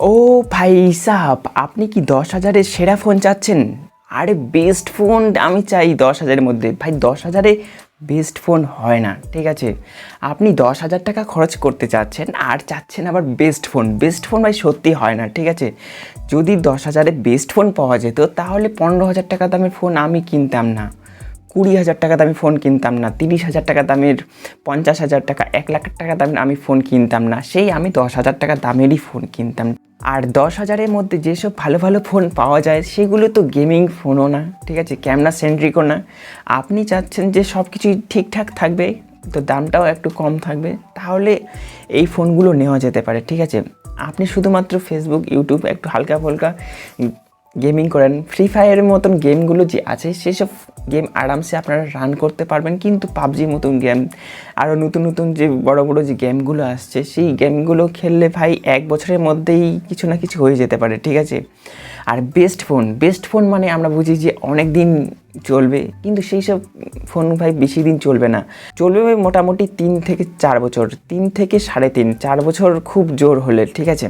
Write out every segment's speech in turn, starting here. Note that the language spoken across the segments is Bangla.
ও ভাই সাহাব, আপনি কি দশ হাজারের সেরা ফোন চাচ্ছেন? আরে বেস্ট ফোন আমি চাই দশ হাজারের মধ্যে। ভাই, দশ হাজারে বেস্ট ফোন হয় না, ঠিক আছে? আপনি দশ হাজার টাকা খরচ করতে চাচ্ছেন আর চাচ্ছেন আবার বেস্ট ফোন বেস্ট ফোন ভাই সত্যি হয় না, ঠিক আছে? যদি দশ হাজারে বেস্ট ফোন পাওয়া যেত, তাহলে পনেরো হাজার টাকা দামের ফোন আমি কিনতাম না। কুড়ি হাজার টাকা দামি ফোন কিনতাম না। তিরিশ হাজার টাকা দামের, পঞ্চাশ হাজার টাকা, এক লাখ টাকা দামের আমি ফোন কিনতাম না। সেই আমি দশ হাজার টাকা দামেরই ফোন কিনতাম। আর দশ হাজারের মধ্যে যেসব ভালো ভালো ফোন পাওয়া যায়, সেগুলো তো গেমিং ফোনও না, ঠিক আছে? ক্যামেরা সেন্ট্রিকও না। আপনি চাচ্ছেন যে সব কিছুই ঠিকঠাক থাকবে, তো দামটাও একটু কম থাকবে, তাহলে এই ফোনগুলো নেওয়া যেতে পারে, ঠিক আছে? আপনি শুধুমাত্র ফেসবুক ইউটিউব একটু হালকা ফুলকা গেমিং করেন ফ্রি ফায়ারের মতন গেমগুলো যে আছে, সেসব গেম আরামসে আপনারা রান করতে পারবেন। কিন্তু পাবজির মতন গেম আরও নতুন নতুন যে বড় বড় যে গেমগুলো আসছে, সেই গেমগুলো খেললে ভাই এক বছরের মধ্যেই কিছু না কিছু হয়ে যেতে পারে, ঠিক আছে? আর বেস্ট ফোন বেস্ট ফোন মানে আমরা বুঝি যে অনেক দিন চলবে, কিন্তু সেই সব ফোন ভাই বেশি দিন চলবে না। চলবে মোটামুটি তিন থেকে চার বছর, তিন থেকে সাড়ে তিন, চার বছর খুব জোর হলে, ঠিক আছে?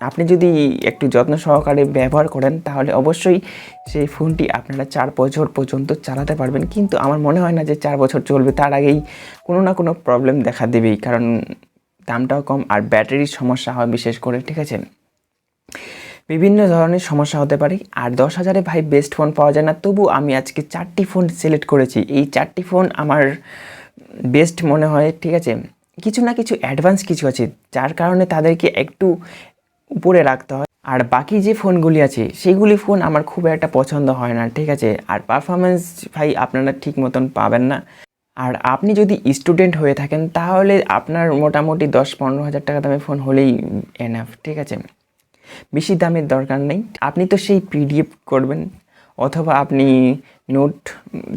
আপনি যদি একটু যত্ন সহকারে ব্যবহার করেন, তাহলে অবশ্যই সেই ফোনটি আপনারা চার বছর পর্যন্ত চালাতে পারবেন। কিন্তু আমার মনে হয় না যে চার বছর চলবে, তার আগেই কোনো না কোনো প্রবলেম দেখা দেবেই। কারণ দামটাও কম আর ব্যাটারির সমস্যা হয় বিশেষ করে, ঠিক আছে? বিভিন্ন ধরনের সমস্যা হতে পারে। আর দশ হাজারে ভাই বেস্ট ফোন পাওয়া যায় না, তবু আমি আজকে চারটি ফোন সিলেক্ট করেছি। এই চারটি ফোন আমার বেস্ট মনে হয়, ঠিক আছে? কিছু না কিছু অ্যাডভান্স কিছু আছে, যার কারণে তাদেরকে একটু উপরে রাখতে হয়। আর বাকি যে ফোনগুলি আছে সেইগুলি ফোন আমার খুব একটা পছন্দ হয় না, ঠিক আছে? আর পারফরমেন্স ভাই আপনারা ঠিক মতন পাবেন না। আর আপনি যদি স্টুডেন্ট হয়ে থাকেন, তাহলে আপনার মোটামুটি দশ পনেরো হাজার টাকা দামের ফোন হলেই এনাফ ঠিক আছে? বেশি দামের দরকার নেই। আপনি তো সেই পিডিএফ করবেন, অথবা আপনি নোট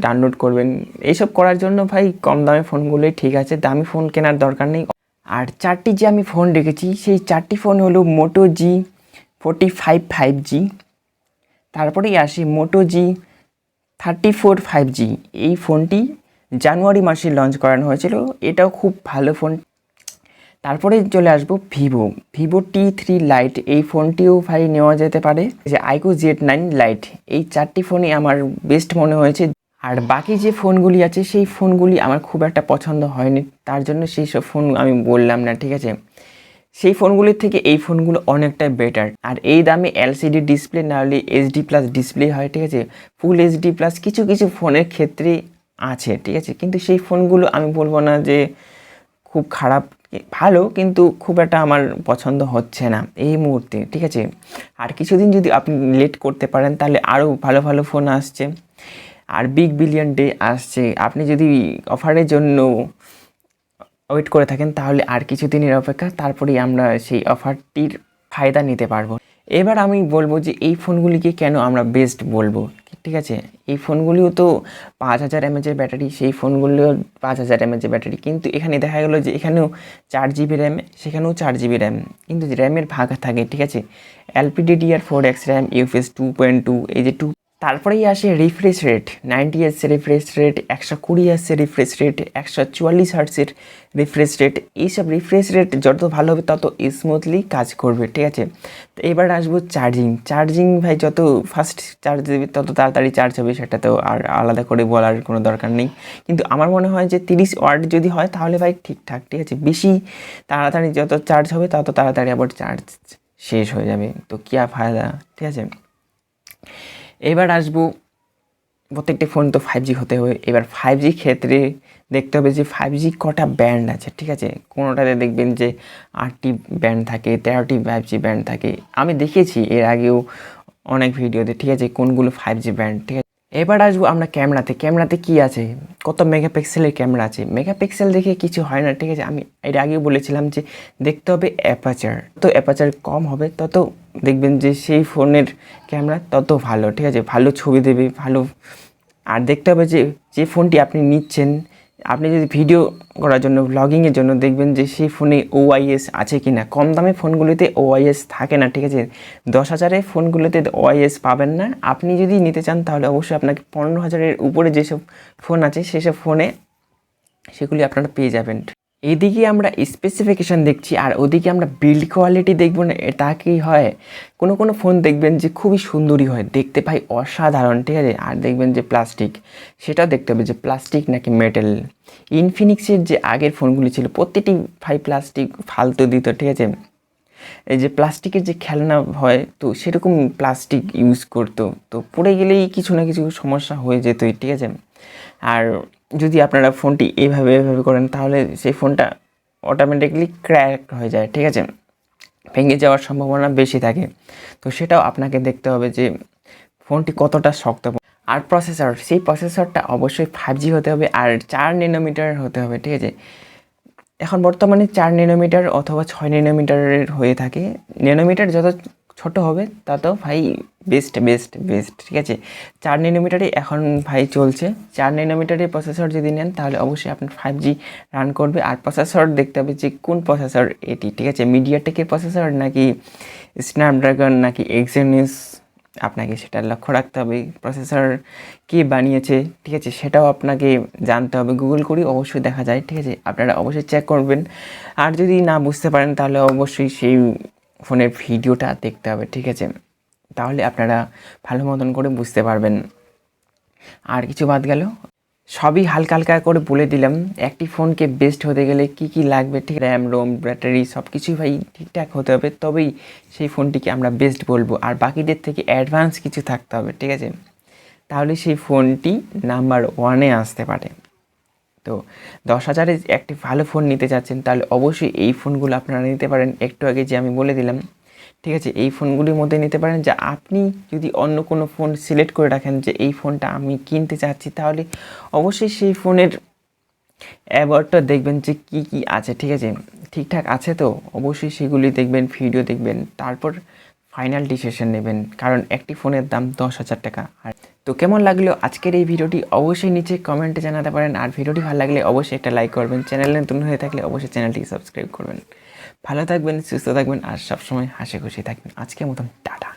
ডাউনলোড করবেন। এইসব করার জন্য ভাই কম দামের ফোনগুলোই ঠিক আছে। দামি ফোন কেনার দরকার নেই। আর চারটি যে আমি ফোন রেখেছি, সেই চারটি ফোন হলো Moto G forty five five G তারপরেই আসি Moto G thirty four five G এই ফোনটি জানুয়ারি মাসে লঞ্চ করানো হয়েছিল, এটাও খুব ভালো ফোন তারপরে চলে আসব Vivo Vivo T three lite এই ফোনটিও ভাই নেওয়া যেতে পারে। যে আইকো জেড নাইন লাইট এই চারটি ফোনই আমার বেস্ট মনে হয়েছে। আর বাকি যে ফোনগুলি আছে, সেই ফোনগুলি আমার খুব একটা পছন্দ হয়নি। তার জন্য সেই সব ফোন আমি বললাম না, ঠিক আছে? সেই ফোনগুলির থেকে এই ফোনগুলো অনেকটাই বেটার আর এই দামে এলসিডি ডিসপ্লে না হলে এইচডি প্লাস ডিসপ্লে হয়, ঠিক আছে? ফুল এইচডি প্লাস কিছু কিছু ফোনের ক্ষেত্রে আছে, ঠিক আছে? কিন্তু সেই ফোনগুলো আমি বলব না যে খুব খারাপ, ভালো, কিন্তু খুব একটা আমার পছন্দ হচ্ছে না এই মুহূর্তে, ঠিক আছে? আর কিছুদিন যদি আপনি লেট করতে পারেন, তাহলে আরও ভালো ভালো ফোন আসছে। আর বিগ বিলিয়ন ডে আসছে। আপনি যদি অফারের জন্য ওয়েট করে থাকেন, তাহলে আর কিছুদিনের অপেক্ষা, তারপরেই আমরা সেই অফারটির ফায়দা নিতে পারব। এবার আমি বলব যে এই ফোনগুলিকে কেন আমরা বেস্ট বলব, ঠিক আছে? এই ফোনগুলিও তো পাঁচ হাজার এমএচের ব্যাটারি, সেই ফোনগুলিও পাঁচ হাজার এমএচের ব্যাটারি। কিন্তু এখানে দেখা গেলো যে এখানেও চার জিবি র্যাম সেখানেও চার জিবি র্যাম কিন্তু র্যামের ভাগ থাকে, ঠিক আছে? LPDDR four X RAM UFS two point two এই যে টু তারপরেই আসে রিফ্রেশ রেট নাইনটি এসছে রিফ্রেশ রেট একশো কুড়ি আসছে রিফ্রেশ রেট একশো চুয়াল্লিশ হার্টসের রিফ্রেশ রেট এইসব রিফ্রেশ রেট যত ভালো হবে তত স্মুথলি কাজ করবে, ঠিক আছে? তো এবার আসব চার্জিং চার্জিং ভাই, যত ফাস্ট চার্জ দেবে, তত তাড়াতাড়ি চার্জ হবে, সেটা তো আর আলাদা করে বলার কোনো দরকার নেই। কিন্তু আমার মনে হয় যে তিরিশ ওয়াট যদি হয়, তাহলে ভাই ঠিকঠাক, ঠিক আছে? বেশি তাড়াতাড়ি যত চার্জ হবে, তত তাড়াতাড়ি আবার চার্জ শেষ হয়ে যাবে। তো কী আর ফায়দা, ঠিক আছে? এবার আসব প্রত্যেকটি ফোন তো ফাইভ জি হতে হবে। এবার ফাইভ জি ক্ষেত্রে দেখতে হবে যে ফাইভ জি কটা ব্যান্ড আছে, ঠিক আছে? কোনোটাতে দেখবেন যে আটটি ব্যান্ড থাকে, তেরোটি ফাইভ জি ব্যান্ড থাকে। আমি দেখেছি এর আগেও অনেক ভিডিওতে ঠিক আছে? কোনগুলো ফাইভ জি ব্যান্ড ঠিক আছে? এবার আসব আমরা ক্যামেরাতে। ক্যামেরাতে কি আছে? কত মেগাপিক্সেলের ক্যামেরা আছে? মেগাপিক্সেল দেখে কিছু হয় না, ঠিক আছে? আমি এর আগে বলেছিলাম যে দেখতে হবে অ্যাপাচার তো অ্যাপাচার কম হবে, তত দেখবেন যে সেই ফোনের ক্যামেরা তত ভালো, ঠিক আছে? ভালো ছবি দেবে, ভালো। আর দেখতে হবে যে যে ফোনটি আপনি নিচ্ছেন আপনি যদি ভিডিও করার জন্য ব্লগিংয়ের জন্য দেখবেন যে সেই ফোনে ওআইএস আছে কি না কম দামে ফোনগুলিতে ওআইএস থাকে না, ঠিক আছে? দশ হাজারের ফোনগুলিতে ওআইএস পাবেন না। আপনি যদি নিতে চান, তাহলে অবশ্যই আপনাকে পনেরো হাজারের উপরে যেসব ফোন আছে, সেসব ফোনে সেগুলি আপনারা পেয়ে যাবেন। এদিকে আমরা স্পেসিফিকেশান দেখছি আর ওদিকে আমরা বিল্ড কোয়ালিটি দেখব না এটা কি হয়? কোনো কোনো ফোন দেখবেন যে খুবই সুন্দরই হয়, দেখতে পাই অসাধারণ, ঠিক আছে? আর দেখবেন যে প্লাস্টিক সেটাও দেখতে হবে যে প্লাস্টিক নাকি মেটেল ইনফিনিক্সের যে আগের ফোনগুলি ছিল, প্রতিটি ভাই প্লাস্টিক ফালতু দিত, ঠিক আছে? এই যে প্লাস্টিকের যে খেলনা হয়, তো সেরকম প্লাস্টিক ইউজ করতো, তো পড়ে গেলেই কিছু না কিছু সমস্যা হয়ে যেতই, ঠিক আছে? আর যদি আপনারা ফোনটি এইভাবে এভাবে করেন, তাহলে সেই ফোনটা অটোমেটিকলি ক্র্যাক হয়ে যায়, ঠিক আছে? ভেঙে যাওয়ার সম্ভাবনা বেশি থাকে। তো সেটাও আপনাকে দেখতে হবে যে ফোনটি কতটা শক্ত। আর প্রসেসর সেই প্রসেসরটা অবশ্যই ফাইভ জি হতে হবে আর চার নেনোমিটার হতে হবে, ঠিক আছে? এখন বর্তমানে চার নেনোমিটার অথবা ছয় নেনোমিটারের হয়ে থাকে। নেনোমিটার যত ছোট হবে তত ভাই বেস্ট বেস্ট বেস্ট ঠিক আছে? চার নেনোমিটারে এখন ভাই চলছে। চার নেনোমিটারের প্রসেসর যদি নেন, তাহলে অবশ্যই আপনার ফাইভ জি রান করবে। আর প্রসেসর দেখতে হবে যে কোন প্রসেসর এটি, ঠিক আছে? মিডিয়াটেকের প্রসেসর নাকি স্ন্যাপড্রাগন নাকি এক্সেনিস আপনাকে সেটা লক্ষ্য রাখতে হবে প্রসেসর কে বানিয়েছে, ঠিক আছে? সেটাও আপনাকে জানতে হবে। গুগল করি অবশ্যই দেখা যায়, ঠিক আছে? আপনারা অবশ্যই চেক করবেন। আর যদি না বুঝতে পারেন, তাহলে অবশ্যই সেই ফোনের ভিডিওটা দেখতে হবে, ঠিক আছে? তাহলে আপনারা ভালো মতন করে বুঝতে পারবেন। আর কিছু বাদ গেল? সবই হালকা হালকা করে বলে দিলাম, একটি ফোনকে বেস্ট হতে গেলে কি কি লাগবে, ঠিক র্যাম রোম ব্যাটারি সব কিছুই ভাই ঠিকঠাক হতে হবে, তবেই সেই ফোনটিকে আমরা বেস্ট বলব। আর বাকিদের থেকে অ্যাডভান্স কিছু থাকতে হবে, ঠিক আছে? তাহলে সেই ফোনটি নাম্বার ওয়ানে আসতে পারে। তো দশ হাজারে একটি ভালো ফোন নিতে চাচ্ছেন তাহলে অবশ্যই এই ফোনগুলো আপনারা নিতে পারেন। একটু আগে যে আমি বলে দিলাম, ঠিক আছে? এই ফোনগুলির মধ্যে নিতে পারেন যে আপনি যদি অন্য কোনো ফোন সিলেক্ট করে রাখেন যে এই ফোনটা আমি কিনতে চাচ্ছি, তাহলে অবশ্যই সেই ফোনের অ্যাওয়ার্ডটা দেখবেন যে কী কী আছে, ঠিক আছে? ঠিকঠাক আছে তো? অবশ্যই সেগুলি দেখবেন ভিডিও দেখবেন, তারপর ফাইনাল ডিসিশন নেবেন। কারণ একটি ফোনের দাম দশ হাজার টাকা। আর তো কেমন লাগল আজকের এই ভিডিওটি অবশ্যই নিচে কমেন্টে জানাতে পারেন। আর ভিডিওটি ভালো লাগলে অবশ্যই একটা লাইক করবেন। চ্যানেলে নতুন হয়ে থাকলে অবশ্যই চ্যানেলটি সাবস্ক্রাইব করবেন। ভালো থাকবেন, সুস্থ থাকবেন, আর সবসময় হাসি খুশি থাকবেন। আজকের মতন, টাটা।